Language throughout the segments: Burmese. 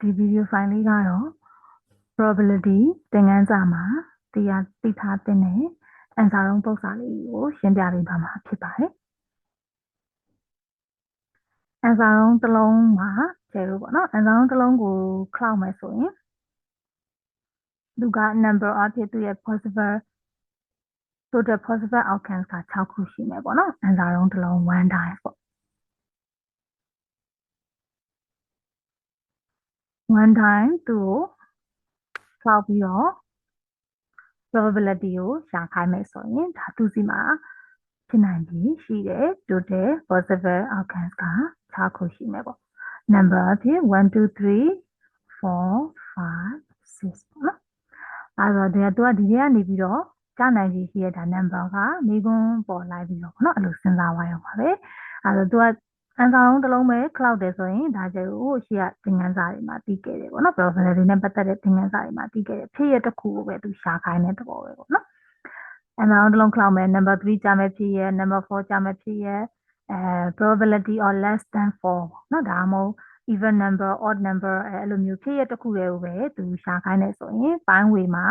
ဒီ video file လေးကတော့ probability သင်ခန်းစာမှာတရားသိထားတဲ့ answer လုံးပုဒ်စာလေးကိုရှင်းပြပေးပါမှာဖြစ်ပါတယ်။ answer လုံးတစ်လုံးမှာကျဲလို့ပေါ့နော် answer လုံးတစ်လုံးကို cloud မယ်ဆိုရင်သူက number of ဖြစ်သူရဲ့ possible total possible outcomes က6ခုရှိမယ်ပေါ့နော် answer လုံးတစ်လုံး one time ပေါ့ one time သူ့ကိုပေါက်ပြီးတော့ probability ကိုရှာခိုင်းမယ်ဆိုရင်ဒါသူစီမှာဖြစ်နိုင်ပြီရှိတယ် total possible outcomes က6ခုရှိမယ်ပေါ့ number အဖြစ်1 2 3 4 5 6ပေါ့နော်အဲ့တော့ဒီကသူကဒီထဲကနေပြီးတော့ကြားနိုင်ကြီးရှိရတာ number ကမိကွန်းပေါ်လိုက်ပြီးတော့เนาะအဲ့လိုစဉ်းစားသွားရအောင်ပါပဲအဲ့တော့သူက အန်ကာလုံးတစ်လုံးပဲ cloud တယ်ဆိုရင်ဒါကြကိုရှိရသင်ခန်းစာတွေမှာတီးခဲ့တယ်ပေါ့နော် professional တွေနဲ့ပတ်သက်တဲ့သင်ခန်းစာတွေမှာတီးခဲ့တယ်ဖြစ်ရတစ်ခုကိုပဲသူရှာခိုင်းတဲ့သဘောပဲပေါ့နော်အန်ကာလုံးတစ်လုံး cloud မယ် number 3ကြာမယ်ဖြစ်ရ number 4ကြာမယ်ဖြစ်ရအဲ probability or less than 4နော်ဒါမှမဟုတ် even number odd number အဲ့လိုမျိုးဖြစ်ရတစ်ခုရဲ့ကိုပဲသူရှာခိုင်းတယ်ဆိုရင် ပိုင်းဝေမှာ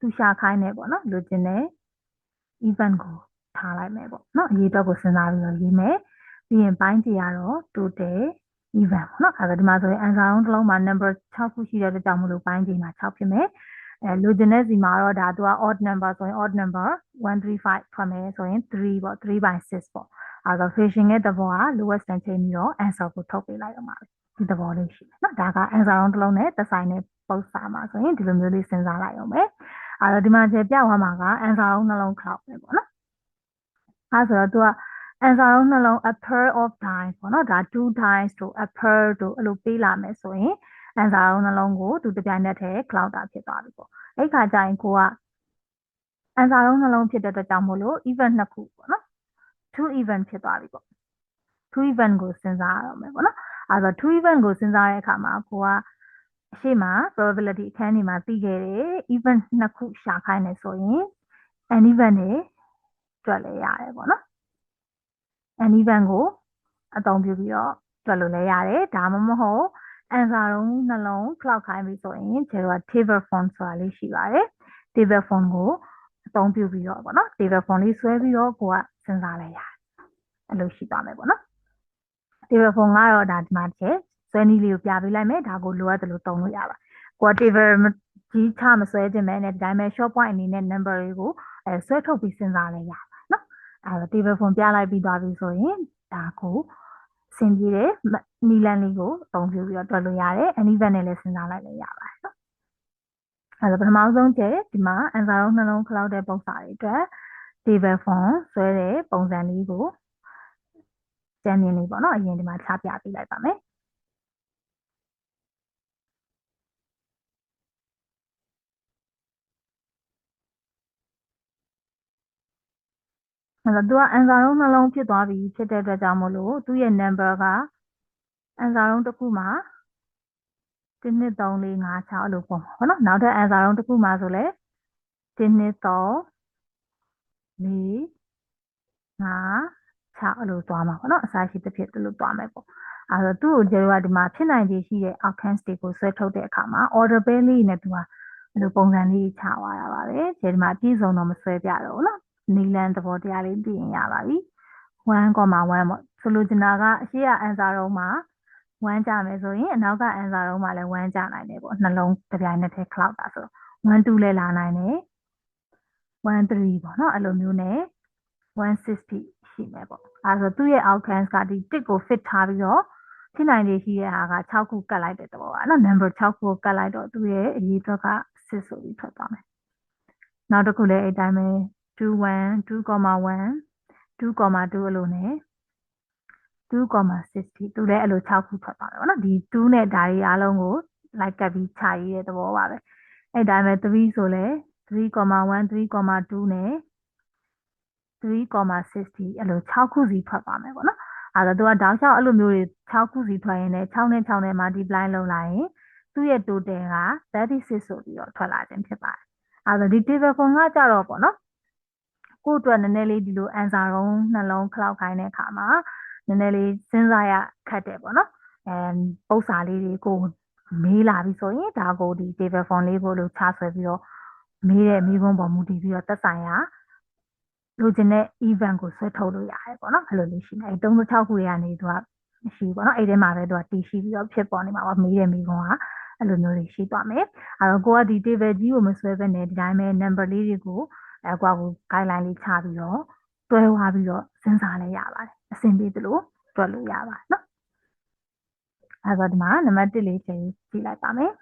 သူရှာခိုင်းတယ်ပေါ့နော်လိုချင်တဲ့ event ကိုထားလိုက်မယ်ပေါ့နော်အရေးအတွက်ကိုစဉ်းစားပြီးတော့ရေးမယ် ပြီးရင်ပိုင်းကြည့်ရတော့ total event ပေါ့နော်အဲဒါဒီမှာဆိုရင် answer လုံးတစ်လုံးမှာ number 6ခုရှိတဲ့အတွက်ကြောင့်မလို့ပိုင်းကြည့်မှာ6ဖြစ်မယ်အဲလိုချင်တဲ့စီမှာတော့ဒါသူက odd number ဆိုရင် odd number 135ထွက်မယ်ဆိုရင်3ပေါ့3 by 6ပေါ့အဲဒါ fishing ရဲ့သဘောက lowest တန်ချိန်ပြီးတော့ answer ကိုထုတ်ပေးလိုက်တော့မှာဒီသဘောလေးရှိတယ်နော်ဒါက answer လုံးတစ်လုံးနဲ့သက်ဆိုင်တဲ့ပုံစံမှာဆိုရင်ဒီလိုမျိုးလေးစဉ်းစားလိုက်အောင်ပဲအဲတော့ဒီမှာကျေပြသွားမှာက answer လုံးနှလုံး cloud ပဲပေါ့နော်အဲဆိုတော့သူက answer လုံးနှလုံး a pair of times ပေါ့နော်ဒါ two times တို့ a pair တို့အဲ့လိုပေးလာမယ်ဆိုရင် answer လုံးနှလုံးကိုသူတပြိုင်နက်တည်း cloud တာဖြစ်သွားပြီပေါ့အဲ့ခါကျရင်ကိုက answer လုံးနှလုံးဖြစ်တဲ့အတွက်ကြောင့်မို့လို့ event နှစ်ခုပေါ့နော် two event ဖြစ်သွားပြီပေါ့ two event ကိုစဉ်းစားရအောင်မယ်ပေါ့နော်အဲဆို two event ကိုစဉ်းစားတဲ့အခါမှာကိုကအရှိမ probability အခန်းကြီးမှာပြီးခဲ့တဲ့ event နှစ်ခုရှာခိုင်းနေဆိုရင် an event တွေတွက်လဲရတယ်ပေါ့နော် an event ကိုအသုံးပြုပြီးတော့တွက်လို့လဲရတယ်ဒါမှမဟုတ် answer လုံးနှလုံး cloud ခိုင်းပြီဆိုရင်ကျတော့ table form ဆိုတာလေးရှိပါတယ် table form ကိုအသုံးပြုပြီးတော့ပေါ့နော် table form လေးဆွဲပြီးတော့ကိုကစဉ်းစားလဲရတယ်အဲ့လိုရှိသွားမယ်ပေါ့နော် table form ကတော့ဒါဒီမှာတစ်ချက်ဆွဲနည်းလေးကိုပြပေးလိုက်မယ်ဒါကိုလိုအပ်တယ်လို့သုံးလို့ရပါကိုက table ကြီးချမဆွဲခြင်းပဲနဲ့ဒီတိုင်းပဲ short point အနေနဲ့ number တွေကိုအဲဆွဲထုတ်ပြီးစဉ်းစားလဲရပါနော် အဲ table form ပြလိုက်ပြီးသွားပြီဆိုရင်ဒါကိုစင်ပြေတဲ့နီလန်လေးကိုအသုံးပြုပြီးတော့တွက်လို့ရတယ် any event နဲ့လည်းစဉ်းစားလိုက်လည်းရပါတယ်နော်အဲဒါပထမဆုံးကျဒီမှာ answer လုံးနှလုံး cloud တဲ့ပုံစံတွေအတွက် table form ဆွဲတဲ့ပုံစံလေးကိုကျန်မြင်လေးပေါ့နော်အရင်ဒီမှာချပြပေးလိုက်ပါမယ် အဲ့တော့သူက answer လုံးနှလုံးဖြစ်သွားပြီဖြစ်တဲ့အတွက်ကြောင့်မို့လို့သူ့ရဲ့ number က answer လုံးတစ်ခုမှာ1 2 3 4 5 6အဲ့လိုပုံပါဘောနော်နောက်ထပ် answer လုံးတစ်ခုမှာဆိုလဲ1 2 3 4 5 6အဲ့လိုသွားမှာပေါ့နော်အစာရှိတစ်ဖြစ်ဒီလိုသွားမယ်ပေါ့အဲ့တော့သူ့ကိုကျတော့ဒီမှာဖြစ်နိုင်ခြေရှိတဲ့ outcomes တွေကိုဆွဲထုတ်တဲ့အခါမှာ order pair လေးနဲ့သူကအဲ့လိုပုံစံလေးချသွားတာပါပဲဒီမှာအပြည့်စုံတော့မဆွဲပြတော့ဘူးနော် နီလန်သဘောတရားလေးသိရင်ရပါပြီ1.1ပေါ့ဆိုလိုချင်တာကအရှိရ answer တော့မှာ1ကြမယ်ဆိုရင်အနောက်က answer တော့မှာလည်း1ကြနိုင်တယ်ပေါ့နှလုံးတစ်ပြိုင်နက်တည်း cloud တာဆိုတော့1 2လည်းလာနိုင်တယ်1 3ပေါ့နော်အဲ့လိုမျိုးနဲ့160ရှိမယ်ပေါ့အဲဆိုသူ့ရဲ့ outcomes ကဒီတစ်ကို fit ထားပြီးတော့ဖြစ်နိုင်ခြေရှိတဲ့ဟာက6ခုကတ်လိုက်တဲ့သဘောပါနော် number 6ခုကိုကတ်လိုက်တော့သူ့ရဲ့အရေးအတွက်က6ဆိုပြီးထွက်သွားမယ်နောက်တစ်ခုလည်းအဲ့တိုင်းပဲ 21 2.1 2.2အလိုနဲ့2.60သူလည်းအဲ့လို6ခုထွက်သွားတယ်ပေါ့နော်ဒီ2နဲ့ဒါတွေအားလုံးကို like ကပ်ပြီးခြာရေးတဲ့သဘောပါပဲအဲ့တိုင်းပဲ3ဆိုလဲ3.1 3.2နဲ့3.60အဲ့လို6ခုစီထွက်သွားမယ်ပေါ့နော်အဲ့တော့သူကတောက်လျှောက်အဲ့လိုမျိုးတွေ6ခုစီထွက်ရင်လည်း6နဲ့6နဲ့ multiply လုပ်လိုက်ရင်သူ့ရဲ့ total က36ဆိုပြီးတော့ထွက်လာခြင်းဖြစ်ပါတယ်အဲ့တော့ဒီ table form ကကြတော့ပေါ့နော် ကိုယ့်အတွက်နည်းနည်းလေးဒီလို answer လုံးနှလုံး cloud ခိုင်းတဲ့အခါမှာနည်းနည်းလေးစဉ်းစားရခက်တယ်ပေါ့နော်အဲပုံစာလေးတွေကိုမေးလာပြီဆိုရင်ဒါကိုဒီ table form လေးကိုလို့ချဆွဲပြီးတော့မေးတဲ့မိကုန်းပေါ်မူတည်ပြီးတော့သက်ဆိုင်ရာလိုချင်တဲ့ event ကိုဆွဲထုတ်လို့ရတယ်ပေါ့နော်အဲ့လိုလေးရှိနေအဲ36ခုတွေကနေသူကမရှိဘူးပေါ့နော်အဲ့ဒီမှာပဲသူကတည်ရှိပြီးတော့ဖြစ်ပေါ်နေမှာပါမေးတဲ့မိကုန်းကအဲ့လိုမျိုးတွေရှိသွားမယ်အဲ့တော့ကိုကဒီ table ကြီးကိုမဆွဲဘဲနဲ့ဒီတိုင်းပဲ number လေးတွေကို အဲကွာကို guideline လေးချပြီးတော့တွဲဝါပြီးတော့စဉ်းစားလဲရပါတယ်အဆင်ပြေသလိုတွက်လို့ရပါတယ်နော်အဲ့တော့ဒီမှာနံပါတ်1လေးချိန်ကြည့်လိုက်ပါမယ်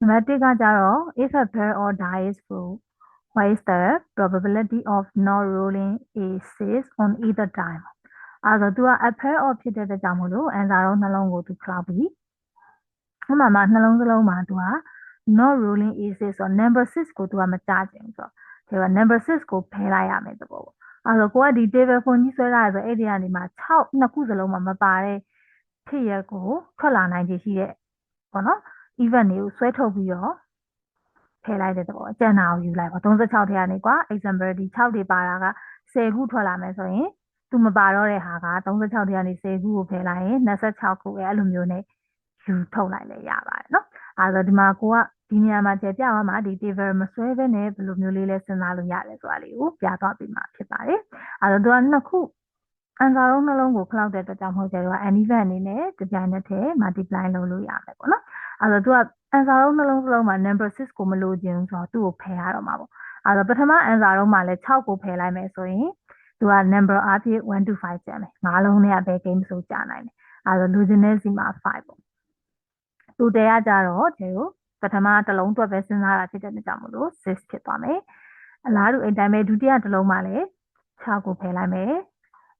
နံပါတ်1ကကြတော့ if a pair or die is full what is the probability of not rolling a 6 on either time အဲ့တော့သူက a pair of ဖြစ်တဲ့အတွက်ကြောင့်မို့လို့ answer တော့နှလုံးကိုသူ cloud ပြီးဥပမာမှာနှလုံးစလုံးမှာသူက not rolling a 6ဆိုတော့ number 6ကိုသူကမကြားချင်ဘူးဆိုတော့ ဒီက number 6ကိုဖယ်လိုက်ရမယ်သဘောပေါ့အဲ့တော့ကိုကဒီ table phone ကြီးဆွဲထားရဆိုအဲ့ဒီကနေမှ6နှစ်ခုစလုံးမှာမပါတဲ့ဖြစ်ရက်ကိုထွက်လာနိုင်ခြေရှိတဲ့ပေါ့နော် event တွေကိုဆွဲထုတ်ပြီးတော့ထည့်လိုက်တဲ့သဘောအကျဉ်းနာကိုယူလိုက်ပါ36ထဲကနေကွာ example ဒီ6တွေပါတာက10ခုထွက်လာမယ်ဆိုရင်သူမပါတော့တဲ့ဟာက36ထဲကနေ10ခုကိုဖယ်လိုက်ရင်26ခုပဲအဲ့လိုမျိုးနဲ့ယူထုတ်လိုက်လဲရပါတယ်เဘာလို့ဒီမှာကိုကဒီနေရာမှာကျေပြသွားမှာဒီ table မဆွဲဘဲနဲ့ဘယ်လိုမျိုးလေးလဲစဉ်းစားလို့ရတယ်ဆိုတာလေးကိုပြသွားပြီးမှဖြစ်ပါတယ်။အဲတော့သူကနှစ်ခုအန်စာလုံးနှလုံးကိုခလောက်တဲ့အတွက်ကြောင့်မဟုတ်ကြတော့ an event အနေနဲ့ကြပြနဲ့ထဲ multiply လုပ်လို့ရမယ်ပေါ့နော်။အဲတော့သူကအန်စာလုံးနှလုံးစလုံးမှာ number 6ကိုမလိုချင်ဘူးဆိုတော့သူ့ကိုဖယ်ရတော့မှာပေါ့။အဲတော့ပထမအန်စာလုံးမှာလဲ6ကိုဖယ်လိုက်မယ်ဆိုရင်သူက number အဖြစ်1 to 5ကျန်မယ်။ငါးလုံးနဲ့ကဘယ် game ဆိုကြာနိုင်လဲ။အဲတော့လူချင်းနဲ့စီမှာ5ပေါ့။ သူတရားကြတော့ဒီကိုပထမတစ်လုံးတွက်ပဲစဉ်းစားတာဖြစ်တဲ့အတွက်ကြောင့်မလို့6ဖြစ်သွားမယ်အလားတူအဲ့တိုင်းပဲဒုတိယတစ်လုံးမှာလည်း6ကိုဖယ်လိုက်မယ်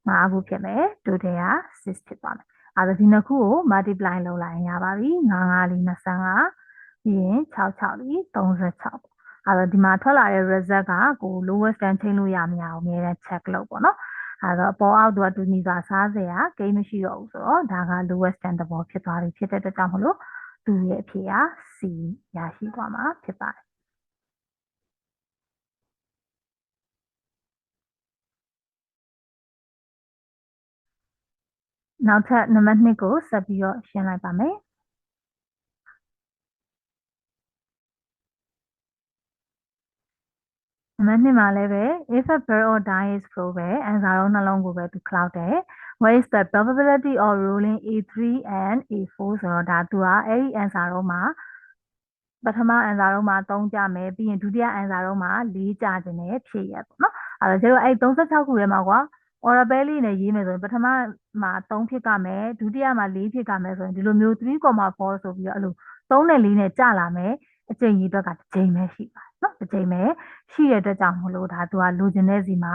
5ခုဖြစ်မယ်ဒုတိယ6ဖြစ်သွားမယ်အဲဒါဒီနှစ်ခုကို multiply လုပ်လိုက်ရင်ရပါပြီ9 5 4 25ပြီးရင်6 6 4 36ပေါ့အဲဒါဒီမှာထွက်လာတဲ့ result ကကို lowest stand ချိန်လို့ရမရအောင်အများနဲ့ check လုပ်ပေါ့နော်အဲတော့အပေါ်အောက်သူကတူညီစွာစားစရာဂိမ်းမရှိတော့ဘူးဆိုတော့ဒါက lowest stand သဘောဖြစ်သွားပြီဖြစ်တဲ့အတွက်ကြောင့်မလို့ သူရဲ့အဖြေက C ရရှိသွားမှာဖြစ်ပါတယ်နောက်ထပ်နံပါတ်2ကိုဆက်ပြီးတော့ရှင်းလိုက်ပါမယ်နံပါတ်2မှာလည်းပဲ if a bird or die is pro ပဲ answer တော့နှလုံးကိုပဲသူ cloud တယ် what is the probability of ruling a3 and a4 ဆိုတော့ဒါသူကအဲ့ဒီ answer တော့မှာပထမ answer တော့မှာ3ကြမယ်ပြီးရင်ဒုတိယ answer တော့မှာ4ကြခြင်းနဲ့ဖြည့်ရပေါ့နော်အဲ့တော့ကျတော့အဲ့36ခုထဲမှာကွာ Oracle လေးနဲ့ရေးမယ်ဆိုရင်ပထမမှာ3ဖြစ်ကမယ်ဒုတိယမှာ4ဖြစ်ကမယ်ဆိုရင်ဒီလိုမျိုး3.4ဆိုပြီးတော့အဲ့လို3နဲ့4နဲ့ကျလာမယ်အချိန်ကြီးအတွက်ကတစ်ချိန်ပဲရှိပါတယ်နော်တစ်ချိန်ပဲရှိတဲ့အတွက်ကြောင့်မလို့ဒါသူကလိုချင်တဲ့စီမှာ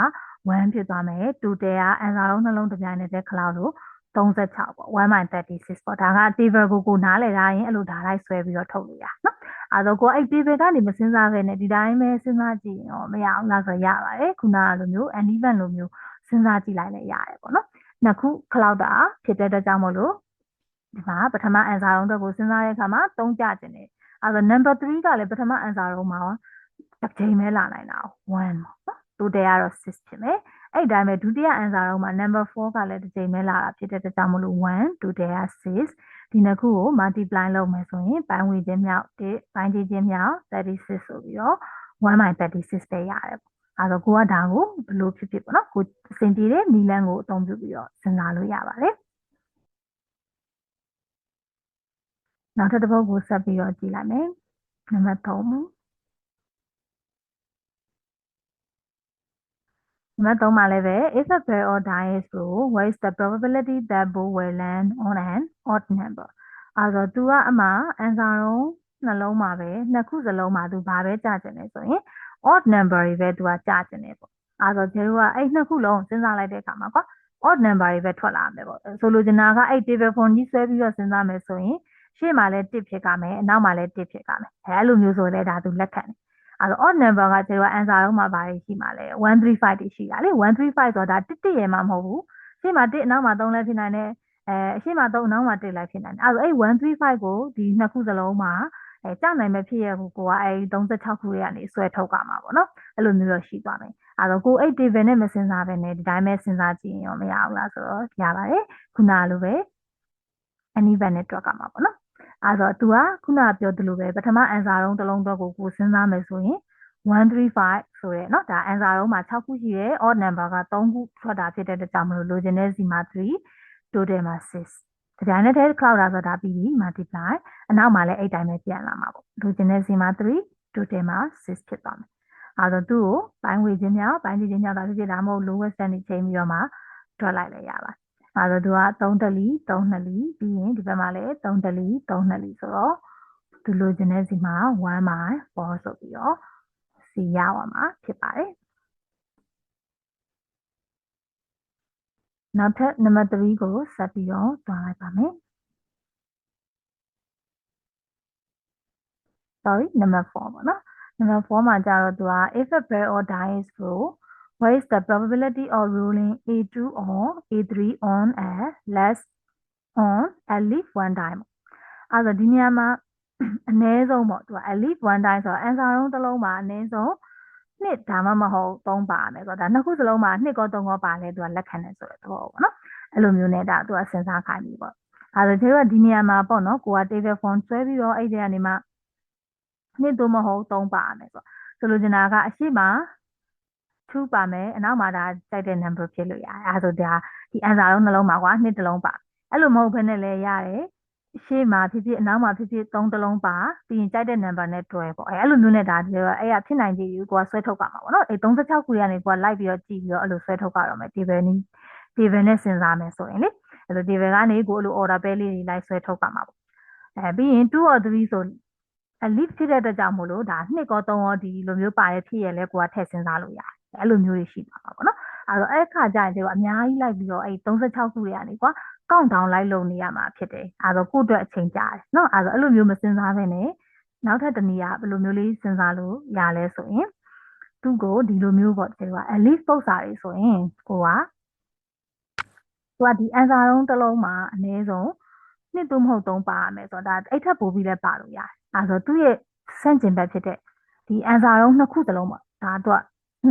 1ဖြစ်သွားမယ်တူတဲကအန်စာလုံးနှလုံးတစ်ပြိုင်နက်တည်း cloud လို့36ပေါ့1.36ပေါ့ဒါက table ကိုကိုနားလည်ထားရင်အဲ့လိုဒါလိုက်ဆွဲပြီးတော့ထုတ်လို့ရနော်အဲတော့ကိုအဲ့ table ကနေမစဉ်းစားခဲ့နဲ့ဒီတိုင်းပဲစဉ်းစားကြည့်ရင်တော့မရအောင်လားဆိုရပါတယ်ခုနကလိုမျိုး uneven လိုမျိုးစဉ်းစားကြည့်လိုက်လည်းရတယ်ပေါ့နော်နှစ်ခု cloud တာဖြစ်တဲ့အတွက်ကြောင့်မို့လို့ဒီမှာပထမ answer လုံးအတွက်ကိုစဉ်းစားတဲ့အခါမှာ3ကြခြင်းတယ်အဲတော့ number 3ကလည်းပထမ answer လုံးမှာတစ်ချိန်ပဲလာနိုင်တာ1ပေါ့နော် တိုတယ်ကတော့6ဖြစ်မယ်အဲ့တိုင်းပဲဒုတိယ answer တော့မှာ number 4ကလည်းတစ်ချိန်ပဲလာတာဖြစ်တဲ့အတွက်ကြောင့်မလို့1တိုတယ်က6ဒီနှစ်ခုကို multiply လုပ်မယ်ဆိုရင်ပိုင်းဝေခြင်းမြောက်1ပိုင်းကြည့်ခြင်းမြောက်36ဆိုပြီးတော့1/36ပဲရတယ်ပေါ့အဲတော့ကိုကဒါကိုဘယ်လိုဖြစ်ဖြစ်ပေါ့နော်ကိုအဆင်ပြေတဲ့နီလန်းကိုအသုံးပြုပြီးတော့စဉ်းစားလို့ရပါတယ်နောက်ထပ်တစ်ပုဒ်ကိုဆက်ပြီးတော့ကြည့်လိုက်မယ်နံပါတ်3 နံပါတ်3မှာလည်းပဲ is a bear or dies လို့ what is the probability that bull will land on an odd number အဲဆိုသူကအမှအန်စာတော့နှလုံးမှာပဲနှစ်ခုစလုံးမှာသူဘာပဲကြာကျင်လဲဆိုရင် odd number တွေပဲသူကကြာကျင်တယ်ပေါ့အဲဆိုကျတို့ကအဲ့နှစ်ခုလုံးစဉ်းစားလိုက်တဲ့အခါမှာကွာ odd number တွေပဲထွက်လာမယ်ပေါ့ဆိုလိုချင်တာကအဲ့ table form ကြီးဆွဲပြီးတော့စဉ်းစားမယ်ဆိုရင်ရှေ့မှာလည်း1ဖြစ်ကမယ်အနောက်မှာလည်း1ဖြစ်ကမယ်အဲအဲ့လိုမျိုးဆိုလဲဒါသူလက်ခံတယ် အဲ့တော့ odd number ကကျတော့ answer တော့မှာဘာတွေရှိမှာလဲ135တွေရှိတာလေ135ဆိုတာတစ်တစ်ရယ်မှမဟုတ်ဘူးရှေ့မှာ1အနောက်မှာ3လည်းဖြစ်နိုင်တယ်အဲအရှေ့မှာ3အနောက်မှာ1လည်းဖြစ်နိုင်တယ်အဲ့တော့အဲ့135ကိုဒီနှစ်ခုစလုံးမှာအဲကြနိုင်မဲ့ဖြစ်ရကိုကိုကအဲ36ခုတွေကနေဆွဲထုတ်ကြမှာပေါ့နော်အဲ့လိုမျိုးတော့ရှိသွားမယ်အဲ့တော့ကိုအဲ့ table နဲ့မစဉ်းစားပဲနဲ့ဒီတိုင်းပဲစဉ်းစားကြည့်ရင်ရောမရဘူးလားဆိုတော့ရပါတယ်ခုနလိုပဲ any van နဲ့တွက်ကြမှာပေါ့နော် အဲဆိုတော့ तू ကခုနကပြောသလိုပဲပထမ answer တုံးတစ်လုံးတော့ကိုကိုစဉ်းစားမယ်ဆိုရင်135ဆိုရဲเนาะဒါ answer တုံးမှာ6ခုရှိရဲ odd number က3ခုထွက်တာဖြစ်တဲ့အတွက်ကြောင့်မလို့လိုချင်တဲ့စီမှာ3 total မှာ6တပြိုင်နက်တည်း cloud တာဆိုတာပြီးပြီ multiply အနောက်မှာလည်းအဲ့တိုင်းပဲပြန်လာမှာပေါ့လိုချင်တဲ့စီမှာ3 total မှာ6ဖြစ်သွားမယ်အဲဆိုသူ့ကိုပိုင်းဝေခြင်းမြောက်ပိုင်းကြည့်ခြင်းမြောက်တာဖြစ်ဖြစ်ဒါမှမဟုတ် lower standing ချိန်ပြီးတော့မှထွက်လိုက်လည်းရပါတယ် အဲဆိုသူက3တလီ3နှစ်လီပြီးရင်ဒီဘက်မှာလည်း3တလီ3နှစ်လီဆိုတော့သူလိုချင်တဲ့စီမှာ1 by 4ဆိုပြီးတော့စီရအောင်မှာဖြစ်ပါတယ်နောက်ထပ်နံပါတ်3ကိုဆက်ပြီးတော့တွားလိုက်ပါမယ် sorry number 4ပေါ့နော် number 4မှာကျတော့သူက if a pair or dice roll what is the probability of rolling a2 or a3 on a less on at least one time အဲ့တော့ဒီနေရာမှာအနည်းဆုံးပေါ့သူက at least one time ဆိုတော့ answer လုံးတစ်လုံးမှာအနည်းဆုံးနှစ်ဒါမှမဟုတ်သုံးပါမယ်ဆိုတော့ဒါနှစ်ခုစလုံးမှာနှစ်ကောသုံးကောပါလဲသူကလက်ခံတယ်ဆိုတဲ့သဘောပေါ့နော်အဲ့လိုမျိုးနဲ့ဒါသူကစဉ်းစားခိုင်းပြီပေါ့အဲ့တော့ကျတော့ဒီနေရာမှာပေါ့နော်ကိုက table phone ဆွဲပြီးတော့အဲ့ဒီကနေမှနှစ်သို့မဟုတ်သုံးပါမယ်ဆိုဆိုလိုချင်တာကအရှိမ 2ပါမယ်အနောက်မှာဒါကြိုက်တဲ့ number ဖြစ်လို့ရတယ်အဲဆိုဒါဒီ answer လုံးနှလုံးမှာကွာနှစ်တစ်လုံးပါအဲ့လိုမဟုတ်ဘဲနဲ့လည်းရတယ်ရှေ့မှာဖြစ်ဖြစ်အနောက်မှာဖြစ်ဖြစ်သုံးတစ်လုံးပါပြီးရင်ကြိုက်တဲ့ number နဲ့တွဲပေါ့အဲအဲ့လိုမျိုးနဲ့ဒါဒီအဲ့ရဖြစ်နိုင်ကြယူကိုကဆွဲထုတ်ကြမှာပေါ့နော်အဲ36ခုရနေကိုကလိုက်ပြီးတော့ကြည့်ပြီးတော့အဲ့လိုဆွဲထုတ်ကြတော့မယ် table နီး table နဲ့စဉ်းစားမယ်ဆိုရင်လေအဲ့လို table ကနေကိုအဲ့လို order ပဲလေးတွေလိုက်ဆွဲထုတ်ကြမှာပေါ့အဲပြီးရင်2 or 3ဆို at least ဖြစ်တဲ့အတွက်ကြောင့်မို့လို့ဒါနှစ်ကောသုံးရောဒီလိုမျိုးပါတဲ့ဖြစ်ရလဲကိုကထည့်စဉ်းစားလို့ရတယ် အဲ့လိုမျိုးတွေရှိပါမှာပေါ့နော်အဲ့တော့အဲ့ခါကျရင်တို့အများကြီးလိုက်ပြီးတော့အဲ့36ခုတွေကနေကွာကောင့်တောင်လိုက်လုပ်နေရမှာဖြစ်တယ်အဲ့တော့ကိုယ့်အတွက်အချိန်ကြာတယ်နော်အဲ့တော့အဲ့လိုမျိုးမစဉ်းစားဘဲနဲ့နောက်ထပ်တနည်းကဘယ်လိုမျိုးလေးစဉ်းစားလို့ရလဲဆိုရင်သူ့ကိုဒီလိုမျိုးပေါ့ဒီက at least ပုတ်စာတွေဆိုရင်ကိုကသူကဒီ answer တုံးတစ်လုံးမှာအနည်းဆုံးနှစ်သို့မဟုတ်သုံးပါရမယ်ဆိုတော့ဒါအဲ့ထက်ပိုပြီးလည်းပါလို့ရတယ်အဲဆိုသူ့ရဲ့ဆန့်ကျင်ဘက်ဖြစ်တဲ့ဒီ answer တုံးနှစ်ခုစလုံးပေါ့ဒါတော့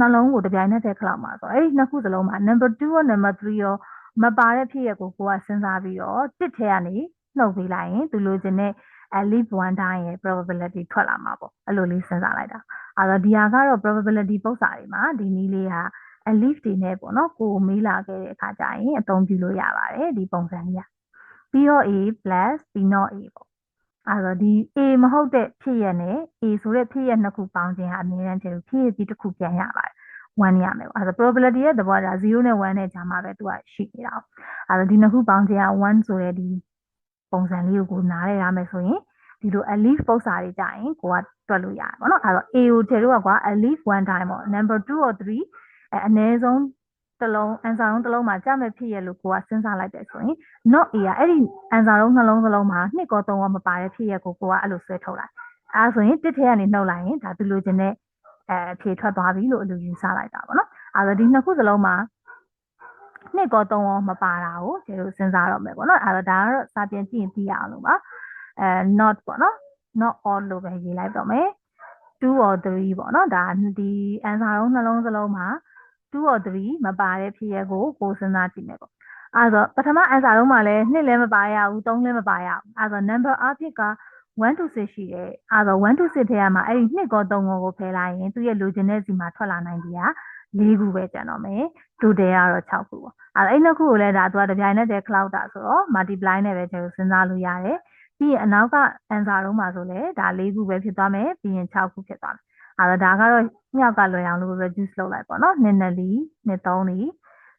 နှလုံးကိုတပြိုင်နက်တည်းခလောက်မှာဆိုအဲ့ဒီနှစ်ခုစလုံးမှာ number 2ရော number 3ရောမပါတဲ့ဖြစ်ရက်ကိုကိုကစဉ်းစားပြီးတော့တစ်ထဲကနေနှုတ်ပေးလိုက်ရင်သူလိုချင်တဲ့ at least one time ရဲ့ probability ထွက်လာမှာပေါ့အဲ့လိုလေးစဉ်းစားလိုက်တာအဲ့တော့ဒီဟာကတော့ probability ပုံစံတွေမှာဒီနည်းလေးဟာ at least တွေနဲ့ပေါ့နော်ကိုမေးလာခဲ့တဲ့အခါကျရင်အသုံးပြုလို့ရပါတယ်ဒီပုံစံလေးကပြီးတော့ a plus b not a ပေါ့ အဲ့တော့ဒီ a မဟုတ်တဲ့ဖြစ်ရက်နဲ့ a ဆိုတဲ့ဖြစ်ရက်နှစ်ခုပေါင်းခြင်းဟာအမြဲတမ်းကျေလို့ဖြစ်ရက်ဒီတစ်ခုပြန်ရပါတယ်1ရမယ်ပေါ့အဲ့ဒါ probability ရဲ့သဘောက0နဲ့1နဲ့ကြားမှာပဲသူကရှိနေတာ။အဲ့ဒါဒီနှစ်ခုပေါင်းခြင်းက1ဆိုတဲ့ဒီပုံစံလေးကိုကိုနားရရမယ်ဆိုရင်ဒီလို at least ပုံစံတွေကြရင်ကိုကတွက်လို့ရတယ်ပေါ့နော်။အဲ့တော့ A ကိုထည့်လို့ကွာ at least one time ပေါ့ number 2 or 3အဲအနည်းဆုံး တစ်လုံး answer လုံးတစ်လုံးမှာကြာမဲ့ဖြစ်ရလို့ကိုကစဉ်းစားလိုက်တယ်ဆိုရင် not A ကအဲ့ဒီ answer လုံးနှလုံးစလုံးမှာနှစ်ကောသုံးကောမပါတဲ့ဖြစ်ရကိုကိုကအဲ့လိုဆွဲထုတ်လိုက်။အဲဆိုရင်တစ်ထဲကနေနှုတ်လိုက်ရင်ဒါသူလိုချင်တဲ့အဲအဖြေထွက်သွားပြီလို့အလိုယူဆလိုက်တာပေါ့နော်အဲဒါဒီနှစ်ခုစလုံးမှာနှစ်ကောသုံးရောမပါတာကိုကျေတို့စဉ်းစားတော့မယ်ပေါ့နော်အဲဒါဒါကတော့စာပြန်ကြည့်ရင်သိရအောင်လို့ပါအဲ not ပေါ့နော် not all လို့ပဲရေးလိုက်တော့မယ်2 or 3ပေါ့နော်ဒါဒီ answer လုံးနှလုံးစလုံးမှာ 2 or 3မပါတဲ့ဖြစ်ရကိုကိုစဉ်းစားကြည့်မယ်ပေါ့အဲဆိုပထမ answer လုံးမှာလည်းနှစ်လည်းမပါရဘူး3လည်းမပါရဘူးအဲဆို number အဖြစ်က1 to 6ရှိတယ်အဲတော့1 to 6ထဲမှာအဲ့ဒီ2ကော3ကောကိုဖယ်လိုက်ရင်သူရဲ့လိုချင်တဲ့စီမှာထွက်လာနိုင်ပြီက၄ခုပဲကျန်တော့မယ် total ကတော့6ခုပေါ့အဲအဲ့နှစ်ခုကိုလည်းဒါသူကတပြိုင်နက်တည်း cloud တာဆိုတော့ multiply နဲ့ပဲကျွန်တော်စဉ်းစားလို့ရတယ်ပြီးရင်အနောက်က answer လုံးမှာဆိုလည်းဒါ၄ခုပဲဖြစ်သွားမယ်ပြီးရင်6ခုဖြစ်သွားမယ် အဲ့တော့ဒါကတော့မြောက်ကလွယ်အောင်လို့ပဲ juice လုပ်လိုက်ပေါ့နော်နှစ်နှစ်လီနှစ်သုံးလီ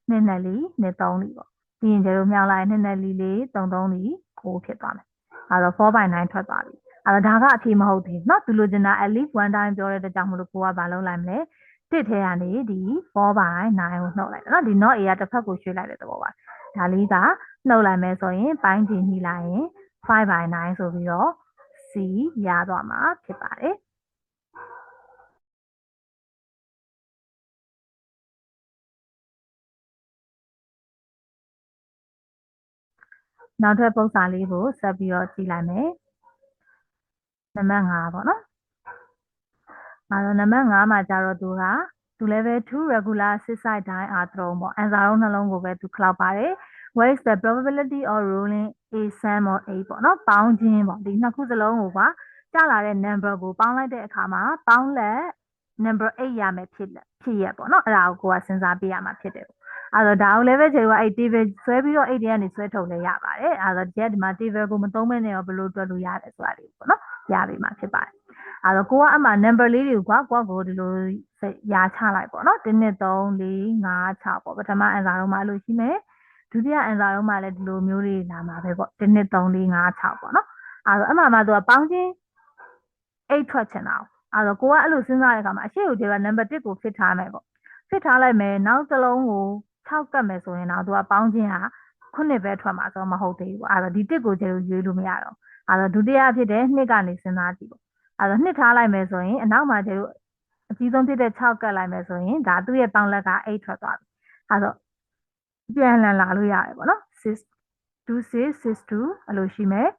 နှစ်နှစ်လီနှစ်သုံးလီပေါ့ပြီးရင်ကျတို့မြောက်လိုက်နှစ်နှစ်လီလေးသုံးသုံးလီကိုဖြစ်သွားမယ်အဲ့တော့4 by 9ထွက်သွားပြီအဲ့တော့ဒါကအဖြေမဟုတ်သေးနော်သူလိုချင်တာ at least one time ပြောတဲ့တကြောင်မလို့ကိုကဘာလုပ်လိုက်မလဲတစ်ထဲကနေဒီ4 by 9ကိုနှုတ်လိုက်တယ်နော်ဒီ not a ကတစ်ဖက်ကိုရွှေ့လိုက်တဲ့သဘောပါဒါလေးကနှုတ်လိုက်မယ်ဆိုရင်ပိုင်းခြေနှီးလိုက်ရင်5 by 9ဆိုပြီးတော့ C ရသွားမှာဖြစ်ပါတယ် နောက်ထပ်ပုံစံလေးကိုဆက်ပြီးတော့ကြည့်လိုက်မယ်နံပါတ်5ပေါ့နော်အဲတော့နံပါတ်5မှာကျတော့သူကသူ level 2 regular six side die are thrown ပေါ့ answer လုံးနှလုံးကိုပဲသူ cloud ပါတယ် what is the probability of rolling a sum or a ပေါ့နော်ပေါင်းခြင်းပေါ့ဒီနှစ်ခုစလုံးကိုကွာကျလာတဲ့ number ကိုပေါင်းလိုက်တဲ့အခါမှာပေါင်းလက် number 8ရမယ်ဖြစ်လက်ဖြစ်ရပေါ့နော်အဲ့ဒါကိုကိုကစဉ်းစားပြရမှာဖြစ်တယ် အဲ့တော့ဒါကိုလည်းပဲကျွန်တော်ကအဲ့ table ဆွဲပြီးတော့8ထဲကနေဆွဲထုတ်လဲရပါတယ်အဲ့တော့ဒီကဒီမှာ table ကိုမသုံးမဲနဲ့ရောဘယ်လိုတွက်လို့ရတယ်ဆိုတာလေးပေါ့နော်ရပြီမှာဖြစ်ပါတယ်အဲ့တော့ကိုကအမှ number လေးတွေကိုကွာကိုကကိုဒီလိုရာချလိုက်ပေါ့နော်1 2 3 4 5 6ပေါ့ပထမ answer တော့မှအဲ့လိုရှိမယ်ဒုတိယ answer တော့မှလည်းဒီလိုမျိုးတွေလာမှာပဲပေါ့1 2 3 4 5 6ပေါ့နော်အဲ့တော့အမှမှသူကပေါင်းချင်း8ထွက်ချင်တာအဲ့တော့ကိုကအဲ့လိုစဉ်းစားတဲ့အခါမှာအရှိကိုဒီက number 1ကို fit ထားမယ်ပေါ့ fit ထားလိုက်မယ်နောက်တစ်လုံးကို 6ကတ်မယ်ဆိုရင်တော့သူကပေါင်းချင်းဟာခုနှစ်ပဲထွက်မှာဆိုတော့မဟုတ်သေးဘူးအဲ့တော့ဒီတစ်ကိုကျေရွေးလို့မရတော့အဲ့တော့ဒုတိယဖြစ်တဲ့နှစ်ကနေစဉ်းစားကြည့်ပေါ့အဲ့တော့နှစ်ထားလိုက်မယ်ဆိုရင်အနောက်မှာကျေအကြီးဆုံးဖြစ်တဲ့6ကတ်လိုက်မယ်ဆိုရင်ဒါသူ့ရဲ့ပေါင်းလက်က8ထွက်သွားပြီအဲ့တော့ပြန်လည်လာလို့ရတယ်ပေါ့နော်6 2 6 6 2အဲ့လိုရှိမယ်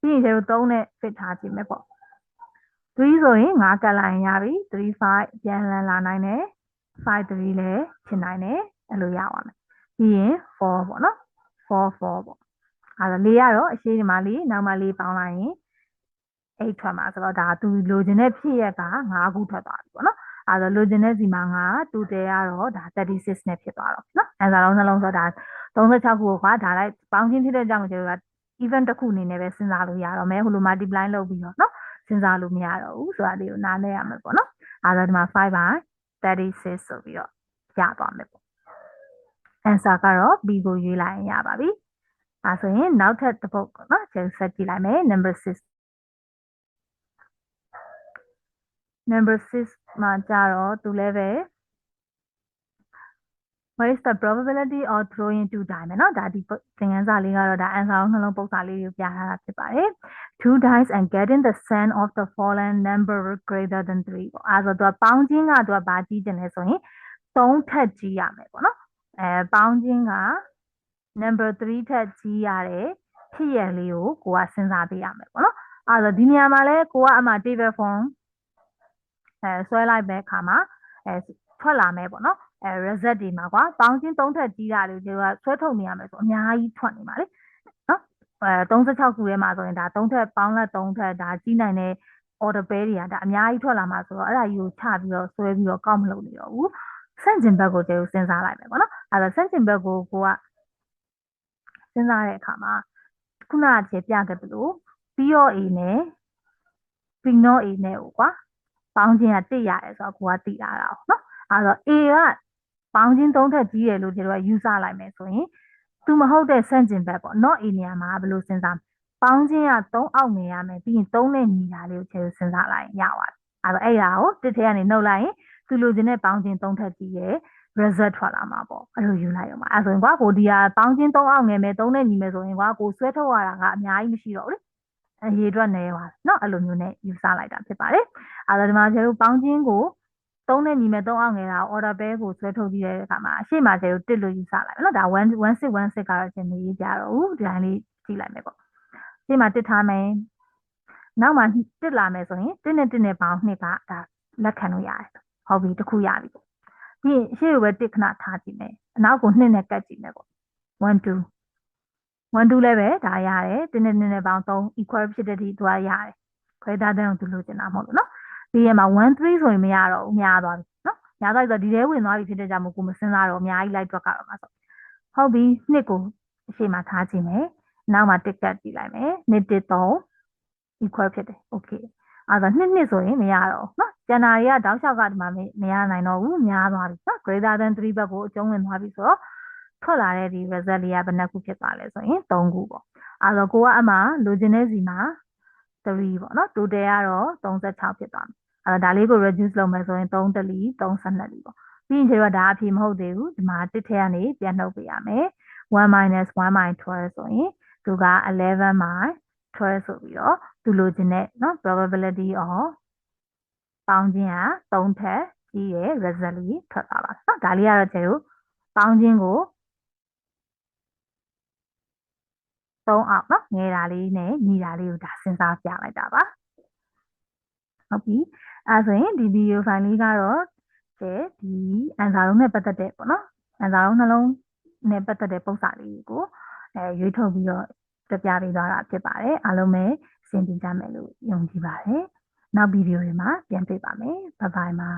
ပြီးရင်ကျေ3နဲ့ fit ထားကြည့်မယ်ပေါ့3ဆိုရင်5ကတ်လိုက်ရပြီ3 5ပြန်လည်လာနိုင်တယ်5 3လည်းဖြစ်နိုင်တယ် အဲ့လိုရပါမယ်ပြီးရင်4ပေါ့နော်4 4ပေါ့အဲ့ဒါလေးကတော့အရှိဒီမှာလေးနောက်မှလေးပေါင်းလိုက်ရင်8ထွက်မှာဆိုတော့ဒါသူလိုချင်တဲ့ဖြစ်ရက်က5ခုထွက်သွားပြီပေါ့နော်အဲ့တော့လိုချင်တဲ့စီမှာ9တူတယ်ကတော့ဒါ36နဲ့ဖြစ်သွားတော့နော်အဲဒါလုံးနှလုံးဆိုတော့ဒါ36ခုကိုကဒါလိုက်ပေါင်းချင်းဖြစ်တဲ့ကြောင့်ကျွန်တော်က event တစ်ခုအနေနဲ့ပဲစဉ်းစားလို့ရတော့မယ်ဟိုလို multiply လုပ်ပြီးတော့နော်စဉ်းစားလို့မရတော့ဘူးဆိုတာလေးကိုနားလဲရမယ်ပေါ့နော်အဲ့ဒါဒီမှာ5 by 36ဆိုပြီးတော့ရသွားမယ်ပေါ့ answer ကတော့ B ကိုရွေးလိုက်ရင်ရပါပြီအဲဆိုရင်နောက်ထပ်တစ်ပုဒ်ပေါ့နော်ကျွန်တော်ဆက်ကြည့်လိုက်မယ် number 6 number 6မှာကြတော့သူလည်းပဲ what is the probability of throwing two dice เนาะဒါဒီသင်ခန်းစာလေးကတော့ဒါ answer နှလုံးပုဒ်စာလေးကိုပြထားတာဖြစ်ပါတယ် two dice and getting the sum of the fallen number greater than 3ပေါ့အဲဆိုတော့ပေါင်းခြင်းကသူကဘာကြီးတယ်လဲဆိုရင်3ထက်ကြီးရမယ်ပေါ့နော် အဲပေါင်းခြင်းက number 3ထက်ကြီးရတဲ့ဖြစ်ရလေးကိုကိုကစဉ်းစားပေးရမယ်ပေါ့နော်အဲဆိုဒီနေရာမှာလဲကိုကအမှ table form အဲဆွဲလိုက်မဲ့အခါမှာအဲထွက်လာမယ်ပေါ့နော်အဲ reset တွေမှာကွာပေါင်းချင်း၃ထက်ကြီးတာတွေတွေကဆွဲထုတ်နေရမယ်ဆိုအများကြီးထွက်နေပါလေနော်အဲ36ခုထဲမှာဆိုရင်ဒါ3ထက်ပေါင်းလက်3ထက်ဒါကြီးနိုင်တဲ့ order pair တွေကဒါအများကြီးထွက်လာမှာဆိုတော့အဲ့ဒါကြီးကိုချပြီးတော့ဆွဲပြီးတော့ကောက်မလုပ်နေတော့ဘူး ဆန့်ကျင်ဘက်ကိုကျေစဉ်းစားလိုက်မယ်ပေါ့နော်အဲ့ဒါဆန့်ကျင်ဘက်ကိုကိုကစဉ်းစားတဲ့အခါမှာခုနကကျေပြခဲ့သလို POA နဲ့ PNOA နဲ့ကိုကွာပေါင်းခြင်းကတစ်ရတယ်ဆိုတော့ကိုကသိရတာပေါ့နော်အဲ့တော့ A ကပေါင်းခြင်းသုံးထက်ကြီးတယ်လို့တို့ကယူဆလိုက်မယ်ဆိုရင်သူမဟုတ်တဲ့ဆန့်ကျင်ဘက်ပေါ့ not A နေရာမှာဘယ်လိုစဉ်းစားပေါင်းခြင်းက3အောက်နေရမယ်ပြီးရင်3နဲ့ညီတာလေးကိုခြေစဉ်းစားလိုက်ရပါတယ်အဲ့တော့အဲ့ဒါကိုတစ်ထဲကနေနှုတ်လိုက်ရင် သူလိုချင်တဲ့ပေါင်းခြင်း3ထက်ကြီးရဲ့ result ထွက်လာမှာပေါ့အဲ့လိုယူလိုက်ရမှာအဲ့ဆိုရင်ကွာကိုဒီဟာပေါင်းခြင်း3အောက်ငယ်မယ်3နဲ့ညီမယ်ဆိုရင်ကွာကိုဆွဲထုတ်ရတာကအများကြီးမရှိတော့ဘူးလေအရေးအတွက်နေပါเนาะအဲ့လိုမျိုးနဲ့ယူဆလိုက်တာဖြစ်ပါတယ်အဲ့ဒါဒီမှာကျတို့ပေါင်းခြင်းကို3နဲ့ညီမဲ့3အောင်ငယ်တာ order pair ကိုဆွဲထုတ်ပြီးတဲ့အခါမှာအရှိမကျတို့တစ်လို့ယူဆလိုက်မယ်နော်ဒါ1616ကတော့ကျင်နေကြတော့ဦးဒီတိုင်းလေးကြည့်လိုက်မယ်ပေါ့အရှိမတစ်ထားမယ်နောက်မှတစ်လာမယ်ဆိုရင်တစ်နဲ့တစ်နဲ့ပေါင်းနှစ်ကဒါလက်ခံလို့ရတယ် ဟုတ်ပြီတစ်ခုရပြီပြီးရင်အရှိကိုပဲတစ်ခဏထားကြည့်မယ်အနောက်ကိုနှစ်နဲ့ကတ်ကြည့်မယ်ပေါ့1 2 1 2လည်းပဲဒါရတယ်တင်းနဲ့နဲ့ပေါင်း3 equal ဖြစ်တဲ့ဒီသူကရတယ် greater than ကိုသူလိုချင်တာမဟုတ်လို့နော်ဒီထဲမှာ1 3ဆိုရင်မရတော့ဘူးများသွားပြီနော်များသွားပြီဆိုဒီထဲဝင်သွားပြီဖြစ်တဲ့ကြောင့်မို့ကိုမစင်စားတော့အများကြီးလိုက်တွက်ကတော့မှာဆိုဟုတ်ပြီနှစ်ကိုအရှိမထားခြင်းမယ်နောက်မှာတစ်ကတ်ကြည့်လိုက်မယ်နှစ်တစ်3 equal ဖြစ်တယ် okay အဲ့ဒါနှစ်နှစ်ဆိုရင်မရတော့ဘူးနော်ကျန်တာတွေကတောက်လျှောက်ကဒီမှာမရနိုင်တော့ဘူးများသွားပြီနော် greater than 3ဘက်ကိုအကျုံးဝင်သွားပြီဆိုတော့ထွက်လာတဲ့ဒီ result လေးကဘယ်နှခုဖြစ်သွားလဲဆိုရင်3ခုပေါ့အဲ့တော့ကိုကအမှလိုချင်တဲ့စီမှာ3ပေါ့နော် total ကတော့36ဖြစ်သွားမယ်အဲ့ဒါလေးကို reduce လုပ်မယ်ဆိုရင်3တလီ32လီပေါ့ပြီးရင်ကျတော့ဒါအဖြစ်မဟုတ်သေးဘူးဒီမှာတစ်ထဲကနေပြန်နှုတ်ပေးရမယ်1 minus 1 minus 12ဆိုရင်သူက11 minus 12ဆိုပြီးတော့သူလိုချင်တဲ့เนาะ probability of ပေါင်းခြင်းက3ထက်ကြီးရဲ့ result လေးထွက်သွားပါเนาะဒါလေးကတော့ကျတို့ပေါင်းခြင်းကို3အောင်เนาะငယ်တာလေးနဲ့ညီတာလေးကိုဒါစဉ်းစားပြလိုက်တာပါဟုတ်ပြီအဲဆိုရင်ဒီ video file လေးကတော့ဒီဒီ answer လုံးနဲ့ပတ်သက်တဲ့ပေါ့နော် answer လုံးနှလုံးနဲ့ပတ်သက်တဲ့ပုံစံလေးကို အဲရွေးထုတ်ပြီးတော့ ပြပြပေးသွားတာဖြစ်ပါတယ်အားလုံးပဲအဆင်ပြေကြမယ်လို့ယုံကြည်ပါတယ်နောက်ဗီဒီယိုတွေမှာပြန်တွေ့ပါမယ်ဘိုင်ဘိုင်ပါ